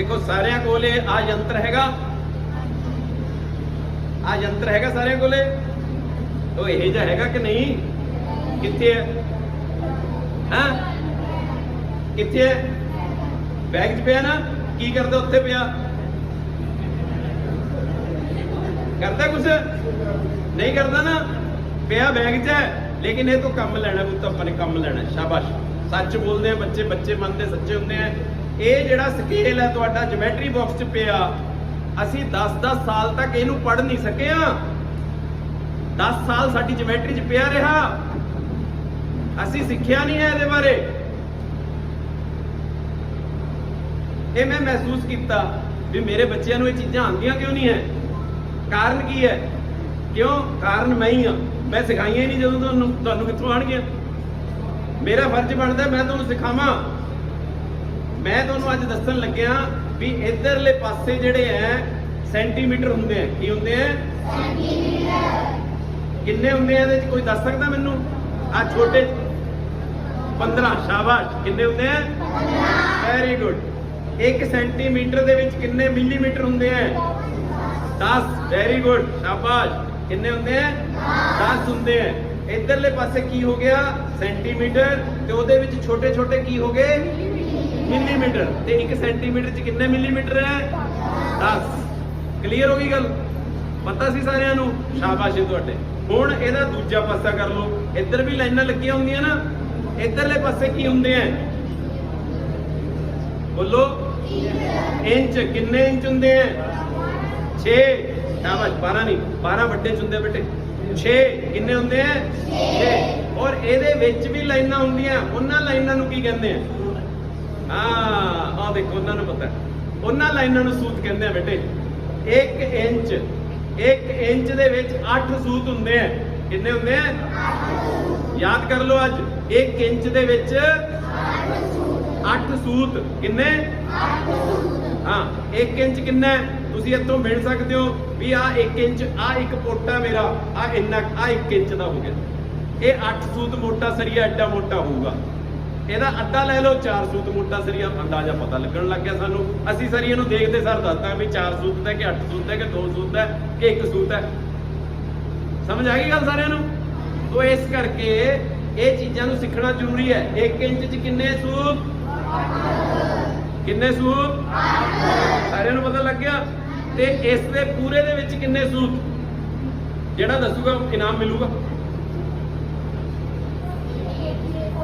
ਦੇਖੋ, ਸਾਰਿਆਂ ਕੋਲੇ ਆ ਯੰਤਰ ਹੈਗਾ। ਆ ਯੰਤਰ ਹੈਗਾ ਸਾਰਿਆਂ ਕੋਲੇ? ਉਹ ਇਹ ਜਿਹਾ ਹੈਗਾ ਕਿ ਨਹੀਂ? ਕਿੱਥੇ ਹੈ? ਹਾਂ? ਕਿੱਥੇ ਹੈ? ਬੈਗ 'ਚ ਪਿਆ ਨਾ? ਕੀ ਕਰਦਾ ਉੱਥੇ ਪਿਆ? ਕਰਦਾ ਕੁਛ? ਨਹੀਂ ਕਰਦਾ ਨਾ? ਪਿਆ ਬੈਗ 'ਚ ਹੈ, ਲੇਕਿਨ ਇਹ ਤੋਂ ਕੰਮ ਲੈਣਾ, ਪੁੱਤ, ਆਪਾਂ ਨੇ ਕੰਮ ਲੈਣਾ ਸ਼ਾਬਾਸ਼। ਸੱਚ ਬੋਲਦੇ ਆ ਬੱਚੇ ਬੱਚੇ ਮੰਨਦੇ, ਸੱਚੇ ਹੁੰਦੇ ਆ। ਇਹ ਜਿਹੜਾ ਸਕੇਲ ਹੈ ਤੁਹਾਡਾ ਜਿਓਮੈਟਰੀ ਬਾਕਸ 'ਚ ਪਿਆ, ਅਸੀਂ 10-10 ਸਾਲ ਤੱਕ ਇਹਨੂੰ ਪੜ੍ਹ ਨਹੀਂ ਸਕੇ ਆ 10 ਸਾਲ ਸਾਡੀ ਜਿਓਮੈਟਰੀ 'ਚ ਪਿਆ ਰਿਹਾ। ਅਸੀਂ ਸਿੱਖਿਆ ਨਹੀਂ ਹੈ ਇਹਦੇ ਬਾਰੇ। ਇਹ ਮੈਂ ਮਹਿਸੂਸ ਕੀਤਾ ਵੀ ਮੇਰੇ ਬੱਚਿਆਂ ਨੂੰ ਇਹ ਚੀਜ਼ਾਂ ਆਉਂਦੀਆਂ ਕਿਉਂ ਨਹੀਂ ਹੈ? ਕਾਰਨ ਕੀ ਹੈ? ਕਿਉਂ? ਕਾਰਨ ਮੈਂ ਹੀ ਆ ਮੈਂ ਸਿਖਾਈਆਂ ਹੀ ਨਹੀਂ ਜਦੋਂ ਤੁਹਾਨੂੰ ਤੁਹਾਨੂੰ ਕਿੱਥੋਂ ਆਣਗੀਆਂ ਮੇਰਾ ਫਰਜ਼ ਬਣਦਾ ਮੈਂ ਤੁਹਾਨੂੰ ਸਿਖਾਵਾਂ। ਮੈਂ ਤੁਹਾਨੂੰ ਅੱਜ ਦੱਸਣ ਲੱਗਿਆ ਵੀ ਇਧਰਲੇ ਪਾਸੇ ਜਿਹੜੇ ਐ, ਸੈਂਟੀਮੀਟਰ ਹੁੰਦੇ ਆ ਕੀ ਹੁੰਦੇ ਆ ਕਿੰਨੇ ਹੁੰਦੇ ਆ ਇਹਦੇ ਚ? ਕੋਈ ਦੱਸ ਸਕਦਾ ਮੈਨੂੰ? ਆ ਛੋਟੇ 15 ਸ਼ਾਬਾਸ਼। ਕਿੰਨੇ ਹੁੰਦੇ ਆ ਵੈਰੀ ਗੁੱਡ 1 ਸੈਂਟੀਮੀਟਰ ਦੇ ਵਿੱਚ ਕਿੰਨੇ ਮਿਲੀਮੀਟਰ ਹੁੰਦੇ ਆ 10 ਵੈਰੀ ਗੁੱਡ ਸ਼ਾਬਾਸ਼। ਕਿੰਨੇ ਹੁੰਦੇ ਆ 10 ਹੁੰਦੇ ਆ ਇਧਰਲੇ ਪਾਸੇ ਕੀ ਹੋ ਗਿਆ? ਸੈਂਟੀਮੀਟਰ। ਤੇ ਉਹਦੇ ਵਿੱਚ ਛੋਟੇ ਛੋਟੇ ਕੀ ਹੋ ਗਏ? ਮਿਲੀਮੀਟਰ। ਤੇ 1 ਸੈਂਟੀਮੀਟਰ ਚ ਕਿੰਨੇ ਮਿਲੀਮੀਟਰ ਹੈ? 10 ਕਲੀਅਰ ਹੋ ਗਈ ਗੱਲ? ਪਤਾ ਸੀ ਸਾਰਿਆਂ ਨੂੰ? ਸ਼ਾਬਾਸ਼ ਏ ਤੁਹਾਡੇ। ਹੁਣ ਇਹਦਾ ਦੂਜਾ ਪਾਸਾ ਕਰ ਲਓ। ਇੱਧਰ ਵੀ ਲਾਈਨਾਂ ਲੱਗੀਆਂ ਹੁੰਦੀਆਂ ਨਾ। ਇੱਧਰਲੇ ਪਾਸੇ ਕੀ ਹੁੰਦੇ ਆ? ਬੋਲੋ। ਇੰਚ। ਕਿੰਨੇ ਇੰਚ ਹੁੰਦੇ ਆ? 6 ਸ਼ਾਬਾਸ਼ 12 ਨਹੀਂ। 12 ਵੱਡੇ ਚ ਹੁੰਦੇ ਆ ਬੇਟੇ। 6 ਕਿੰਨੇ ਹੁੰਦੇ ਆ? 6 ਔਰ ਇਹਦੇ ਵਿੱਚ ਵੀ ਲਾਈਨਾਂ ਹੁੰਦੀਆਂ। ਉਹਨਾਂ ਲਾਈਨਾਂ ਨੂੰ ਕੀ ਕਹਿੰਦੇ ਆ? ਹਾਂ ਆ ਦੇਖੋ, ਉਹਨਾਂ ਨੂੰ ਪਤਾ ਉਹਨਾਂ ਲਾਈਨਾਂ ਨੂੰ ਸੂਤ ਕਹਿੰਦੇ ਆ ਬੇਟੇ। 1 ਇੰਚ 1 ਇੰਚ ਦੇ ਵਿੱਚ 8 ਸੂਤ ਹੁੰਦੇ ਆ। ਕਿੰਨੇ ਹੁੰਦੇ ਆ? ਯਾਦ ਕਰ ਲਓ ਅੱਜ। 1 ਇੰਚ ਦੇ ਵਿੱਚ 8 ਸੂਤ। ਕਿੰਨੇ? ਹਾਂ 1 ਇੰਚ ਕਿੰਨਾ ਤੁਸੀਂ ਇੱਥੋਂ ਮਿਲ ਸਕਦੇ ਹੋ ਵੀ ਆ 1 ਇੰਚ ਆ ਇੱਕ ਪੋਟਾ ਮੇਰਾ ਆ ਇੰਨਾ ਆ 1 ਇੰਚ ਦਾ ਹੋ ਗਿਆ। ਇਹ 8 ਸੂਤ ਮੋਟਾ ਸਰੀਆ, ਐਡਾ ਮੋਟਾ ਹੋਊਗਾ। ਇਹਦਾ ਅੱਧਾ ਲੈ ਲਓ 4 ਸੂਤ ਮੋਟਾ ਸਰੀਆ ਅੰਦਾਜ਼ਾ ਪਤਾ ਲੱਗਣ ਲੱਗ ਗਿਆ ਸਾਨੂੰ। ਅਸੀਂ ਸਰੀਏ ਨੂੰ ਦੇਖਦੇ, ਸਰ ਦੱਸਦਾ ਵੀ 4 ਸੂਤ ਦਾ ਕਿ 8 ਸੂਤ ਦਾ ਕਿ 2 ਸੂਤ ਦਾ ਕਿ 1 ਸੂਤ ਹੈ। ਸਮਝ ਆ ਗਈ ਗੱਲ ਸਾਰਿਆਂ ਨੂੰ? ਤੋ ਇਸ ਕਰਕੇ ਇਹ ਚੀਜ਼ਾਂ ਨੂੰ ਸਿੱਖਣਾ ਜ਼ਰੂਰੀ ਹੈ। 1 ਇੰਚ 'ਚ ਕਿੰਨੇ ਸੂਤ? ਕਿੰਨੇ ਸੂਤ? ਸਾਰਿਆਂ ਨੂੰ ਪਤਾ ਲੱਗ ਗਿਆ? ਤੇ ਇਸ ਦੇ ਪੂਰੇ ਦੇ ਵਿੱਚ ਕਿੰਨੇ ਸੂਤ? ਜਿਹੜਾ ਦੱਸੂਗਾ, ਇਨਾਮ ਮਿਲੂਗਾ।